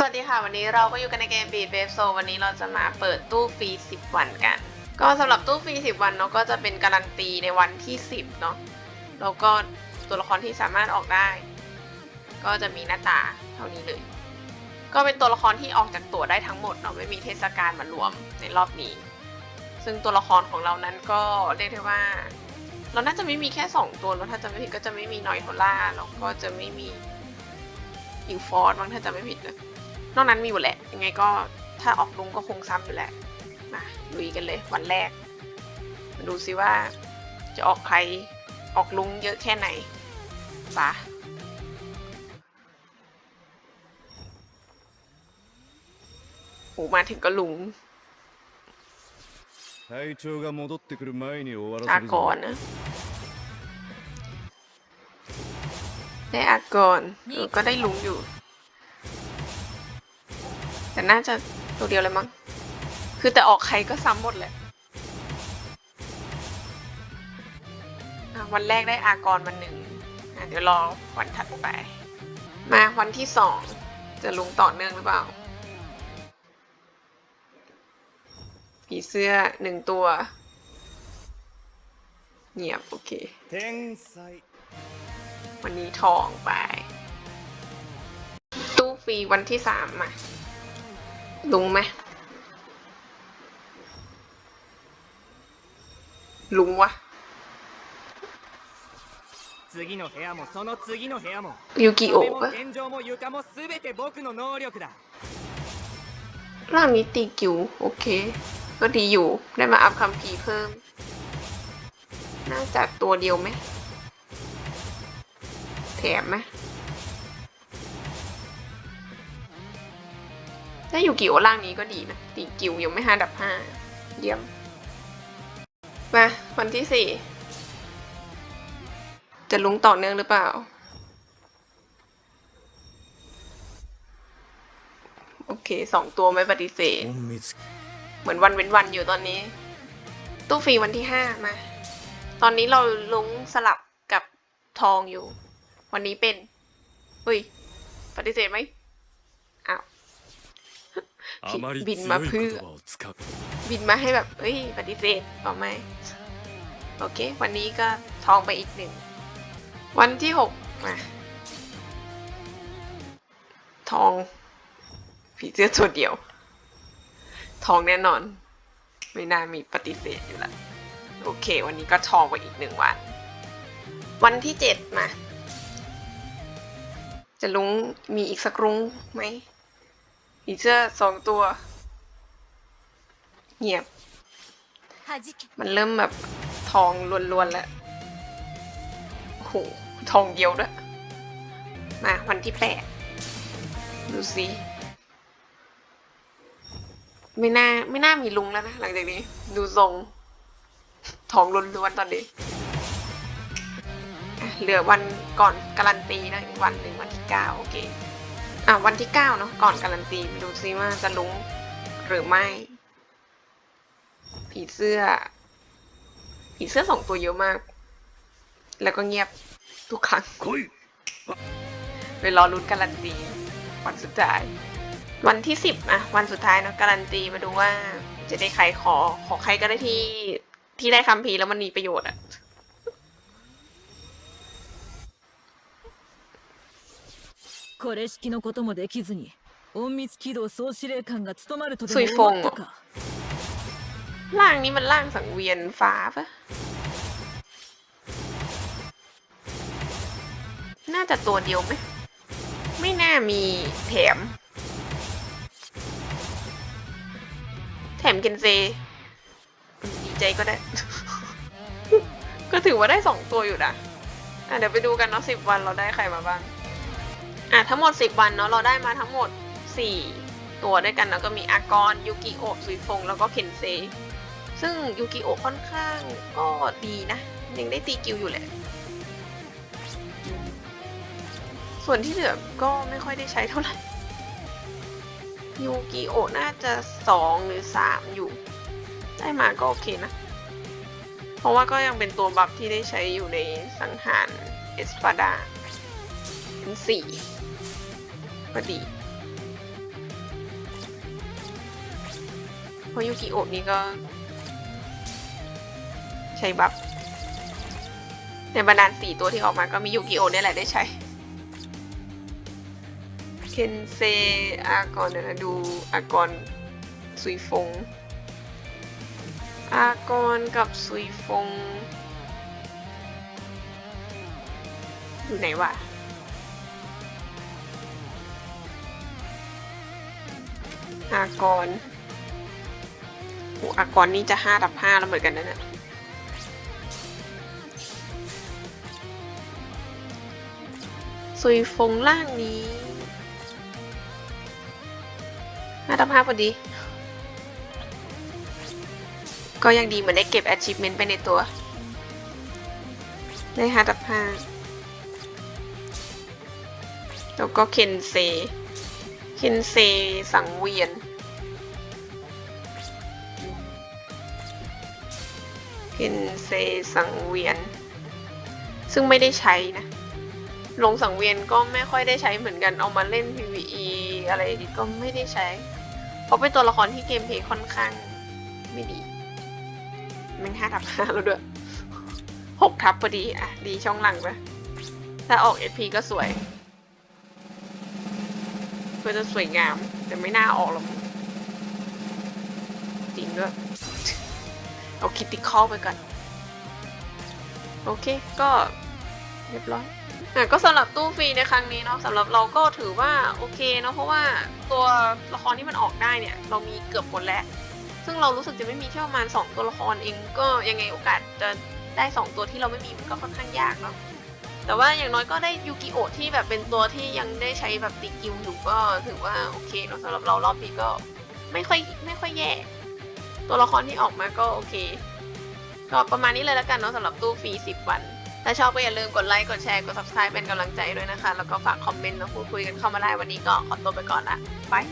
สวัสดีค่ะ วันนี้เราก็อยู่กันในเกม Beat Wave Soul วันนี้เราจะมาเปิดตู้ฟรี 10 วันกัน ก็สำหรับตู้ฟรี 10 วันเนาะก็จะเป็นการันตีในวันที่ 10 เนาะแล้วก็ตัวละครที่สามารถออกได้ ก็จะมีหน้าตาเท่านี้เลย ก็เป็นตัวละครที่ออกจากตัวได้ทั้งหมดเนาะไม่มีเทศกาลมารวมในรอบนี้ ซึ่งตัวละครของเรานั้นก็เรียกได้ว่า เราน่าจะไม่มีแค่ 2 ตัวแล้วถ้าจะไม่ผิดก็จะไม่มีนอยโทล่าแล้วก็จะไม่มีอิวฟอร์ดมั้งถ้าจะไม่ผิดนะ นอกนั้นมีหมดแหละ ยังไงก็ถ้าออกลุงก็คงซ้ำอยู่แหละ มาลุยกันเลยวันแรก มาดูซิว่าจะออกใครออกลุงเยอะแค่ไหนปะโหมาถึงก็ลุงอากรนะได้อากรก็ได้ลุงอยู่ แต่น่าจะตัวเดียวเลยมั้ง คือแต่ออกใครก็ซ้ำหมดแหละอะวันแรกได้อากรมาหนึ่งเดี๋ยวรอวันถัดไป มาวันที่สองจะลุงต่อเนื่องหรือเปล่า ผีเสื้อหนึ่งตัว เงียบโอเค วันนี้ทองไป ตู้ฟรีวันที่สามมา ลุงไหมลุงวะ 次の部屋もその次の部屋も ยูกิโอะ 壁も ปะ 天井も床も全て僕の能力だ ร่างนี้ตีกิวโอเค ก็ดีอยู่ ได้มาอัพคัมภีร์เพิ่ม น่าจะตัวเดียวไหม แถมไหม ถ้ายูกิโอร่างนี้ก็ดีนะ ตีกิวยังไม่ห้าดับห้าเยี่ยม มาวันที่สี่ จะลุงต่อเนื่องหรือเปล่า โอเคสองตัวไม่ปฏิเสธ เหมือนวันเว้นวันอยู่ตอนนี้ ตู้ฟรีวันที่ห้ามา ตอนนี้เราลุงสลับกับทองอยู่ วันนี้เป็นเฮ้ย ปฏิเสธไหม บินมาเพื่อบินมาให้แบบเอ้ยปฏิเสธเอาไหมโอเค วันนี้ก็ทองไปอีกหนึ่ง วันที่หกมาทองผีเสื้อตัวเดียว ทองแน่นอน ไม่น่ามีปฏิเสธอยู่ละโอเค วันนี้ก็ทองไปอีกหนึ่งวัน วันที่เจ็ดมา จะลุงมีอีกสักรุ้งไหม ผีเสื้อสองตัวเงียบ มันเริ่มแบบทองล้วนๆแล้วโอ้โหทองเดียวด้วย มาวันที่แปดดูสิไม่น่าไม่น่ามีลุงแล้วนะหลังจากนี้ ดูทรงทองล้วนๆตอนนี้ เหลือวันก่อนการันตีนะอีกวันหนึ่งวันที่เก้าโอเค อะวันที่เก้าเนาะก่อนการันตีมาดูซิว่าจะลุงหรือไม่ ผีเสื้อ ผีเสื้อสองตัวเยอะมาก แล้วก็เงียบทุกครั้ง来いไปรอลุ้นการันตีวันสุดท้าย วันที่สิบอะวันสุดท้ายเนาะการันตีมาดูว่าจะได้ใครขอขอใครก็ได้ที่ที่ได้คำพีร์แล้วมันมีประโยชน์อะ これ式のこともできずに隠密機動総司令官が務まるとでも水思风ったか ร่างนี้มันร่างสังเวียนฟ้าปะน่าจะตัวเดียวไหมไม่น่ามีแถม แถมเกนเซอืมดีใจก็ได้ ก็ถือว่าได้สองตัวอยู่นะ อ่ะเดี๋ยวไปดูกันเนาะสิบวันเราได้ใครมาบ้าง อะทั้งหมดสิบวันเนาะเราได้มาทั้งหมดสี่ตัวด้วยกันแล้วก็มีอากรยูกิโอะซุยฟงแล้วก็เคนเซ ซึ่งยูกิโอะค่อนข้างก็ดีนะยังได้ตีกิวอยู่แหละ ส่วนที่เหลือก็ไม่ค่อยได้ใช้เท่าไหร่ยูกิโอะน่าจะสองหรือสามอยู่ ได้มาก็โอเคนะ เพราะว่าก็ยังเป็นตัวบัฟที่ได้ใช้อยู่ในสังหารเอสปาดาเป็นสี่ พอดีเพราะยุกิโอบนี่ก็ ใช้บัฟในบรรดาสี่ตัวที่ออกมาก็มียุกิโอนี่แหละได้ใช้เคนเซอากอนเดี๋ยวนะดูอากอนซุยฟง อากอนกับซุยฟง อยู่ไหนวะ อากรโอ้อากรนี่จะห้าดับห้าแล้วเหมือนกันนะเนี่ยซุยฟงล่างนี้ห้าดับห้าพอดี ก็ยังดีเหมือนได้เก็บ achievement ไปในตัว ได้ห้าดับห้าแล้วก็เคนเซ คนเซสังเวียนเคนเซสังเวียน ซึ่งไม่ได้ใช้นะ ลงสังเวียนก็ไม่ค่อยได้ใช้เหมือนกัน เอามาเล่น PVE อะไรก็ไม่ได้ใช้ เพราะเป็นตัวละครที่เกมเพย์ค่อนข้างไม่ดี มันห้าทับห้าแล้วด้วยหกทับพอดี อะ ดีช่องหลังปะถ้าออก SP ก็สวย พื่อจะสวยงาม แต่ไม่น่าออกหรอกจริงด้วย เอาคิดติคอลไปก่อน โอเค ก็เรียบร้อยอะก็สำหรับตู้ฟรีในครั้งนี้เนาะสำหรับเราก็ถือว่าโอเคเนาะเพราะว่าตัวละครที่มันออกได้เนี่ย เรามีเกือบหมดแล้ว ซึ่งเรารู้สึกจะไม่มีแค่ประมาณ2ตัวละครเองก็ยังไงโอกาสจะได้ 2 ตัวที่เราไม่มีมันก็ค่อนข้างยากเนาะ แต่ว่าอย่างน้อยก็ได้ยูกิโอที่แบบเป็นตัวที่ยังได้ใช้แบบติกิลอยู่ก็ถือว่าโอเคเนาะสำหรับเรารอบนี้ก็ไม่ค่อยไม่ค่อยแย่ ตัวละครที่ออกมาก็โอเคก็ประมาณนี้เลยแล้วกันเนาะสำหรับตู้ฟรี 10 วัน ถ้าชอบก็อย่าลืมกดไลค์ กดแชร์ กด subscribe เป็นกำลังใจด้วยนะคะ แล้วก็ฝากคอมเมนต์มาพูดคุยกันเข้ามาได้วันนี้ก็ขอตัวไปก่อนละบาย